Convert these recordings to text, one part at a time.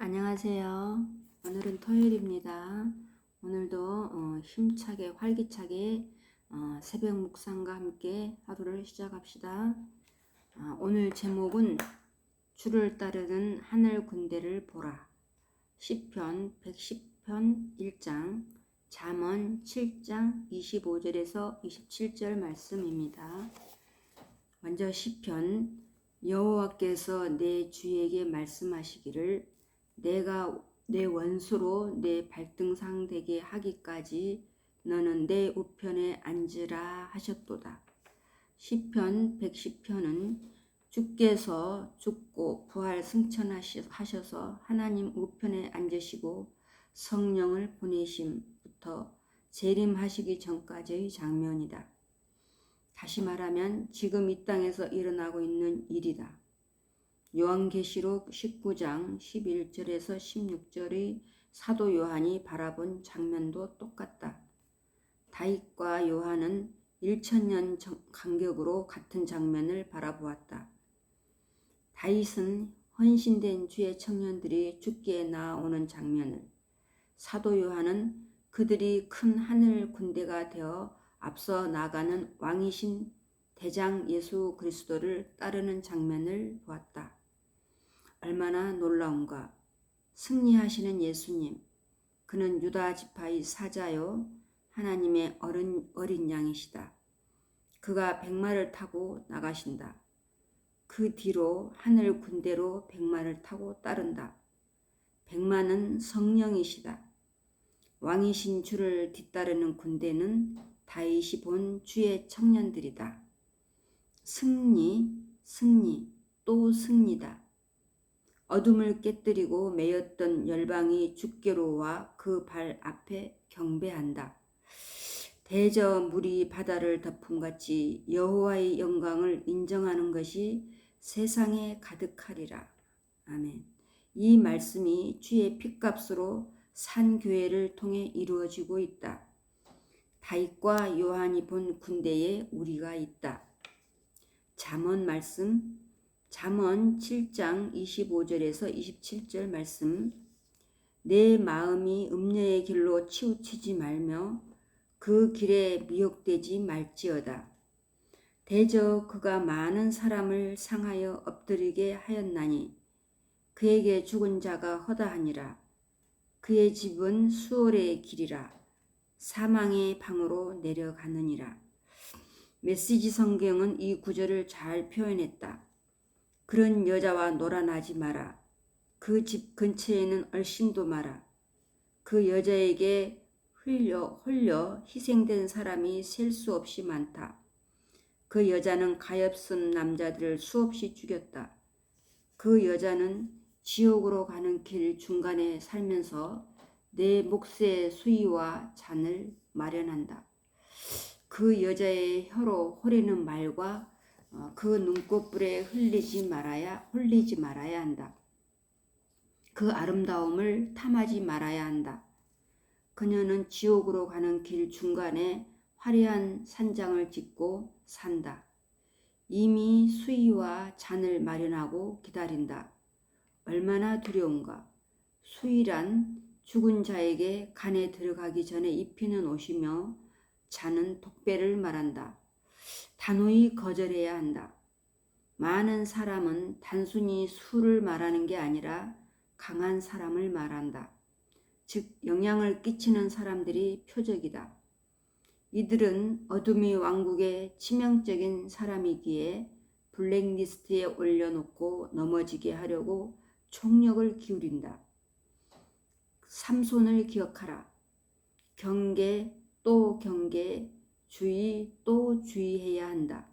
안녕하세요. 오늘은 토요일입니다. 오늘도 어, 힘차게 활기차게 어, 새벽 묵상과 함께 하루를 시작합시다. 아, 오늘 제목은 주를 따르는 하늘 군대를 보라. 시편 110편 1장 잠언 7장 25절에서 27절 말씀입니다. 먼저 시편 여호와께서 내 주에게 말씀하시기를 내가 내 원수로 내 발등상 되게 하기까지 너는 내 우편에 앉으라 하셨도다. 시편 110편은 주께서 죽고 부활 승천하셔서 하나님 우편에 앉으시고 성령을 보내심부터 재림하시기 전까지의 장면이다. 다시 말하면 지금 이 땅에서 일어나고 있는 일이다. 요한계시록 19장 11절에서 16절의 사도 요한이 바라본 장면도 똑같다. 다윗과 요한은 1천년 간격으로 같은 장면을 바라보았다. 다윗은 헌신된 주의 청년들이 죽게 나오는 장면을, 사도 요한은 그들이 큰 하늘 군대가 되어 앞서 나가는 왕이신 대장 예수 그리스도를 따르는 장면을 보았다. 얼마나 놀라운가. 승리하시는 예수님. 그는 유다 지파의 사자요. 하나님의 어른, 어린 양이시다. 그가 백마를 타고 나가신다. 그 뒤로 하늘 군대로 백마를 타고 따른다. 백마는 성령이시다. 왕이신 주를 뒤따르는 군대는 다윗이 본 주의 청년들이다. 승리, 승리, 또 승리다. 어둠을 깨뜨리고 매였던 열방이 주께로 와 그 발 앞에 경배한다. 대저 물이 바다를 덮음같이 여호와의 영광을 인정하는 것이 세상에 가득하리라. 아멘. 이 말씀이 주의 핏값으로 산 교회를 통해 이루어지고 있다. 다윗과 요한이 본 군대에 우리가 있다. 잠언 말씀 잠언 7장 25절에서 27절 말씀 내 마음이 음녀의 길로 치우치지 말며 그 길에 미혹되지 말지어다. 대저 그가 많은 사람을 상하여 엎드리게 하였나니 그에게 죽은 자가 허다하니라. 그의 집은 수월의 길이라 사망의 방으로 내려가느니라. 메시지 성경은 이 구절을 잘 표현했다. 그런 여자와 놀아나지 마라. 그 집 근처에는 얼씬도 마라. 그 여자에게 흘려 홀려 희생된 사람이 셀 수 없이 많다. 그 여자는 가엾은 남자들을 수없이 죽였다. 그 여자는 지옥으로 가는 길 중간에 살면서 내 몫의 수위와 잔을 마련한다. 그 여자의 혀로 호리는 말과 어, 그 눈꽃불에 흘리지 말아야 홀리지 말아야 한다. 그 아름다움을 탐하지 말아야 한다. 그녀는 지옥으로 가는 길 중간에 화려한 산장을 짓고 산다. 이미 수위와 잔을 마련하고 기다린다. 얼마나 두려운가. 수위란 죽은 자에게 간에 들어가기 전에 입히는 옷이며 잔은 독배를 말한다. 단호히 거절해야 한다. 많은 사람은 단순히 술을 말하는 게 아니라 강한 사람을 말한다. 즉, 영향을 끼치는 사람들이 표적이다. 이들은 어둠이 왕국의 치명적인 사람이기에 블랙리스트에 올려놓고 넘어지게 하려고 총력을 기울인다. 삼손을 기억하라. 경계 또 경계 주의 또 주의해야 한다.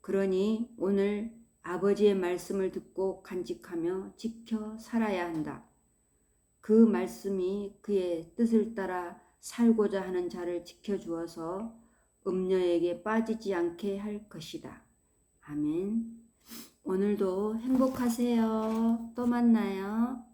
그러니 오늘 아버지의 말씀을 듣고 간직하며 지켜 살아야 한다. 그 말씀이 그의 뜻을 따라 살고자 하는 자를 지켜주어서 음녀에게 빠지지 않게 할 것이다. 아멘. 오늘도 행복하세요. 또 만나요.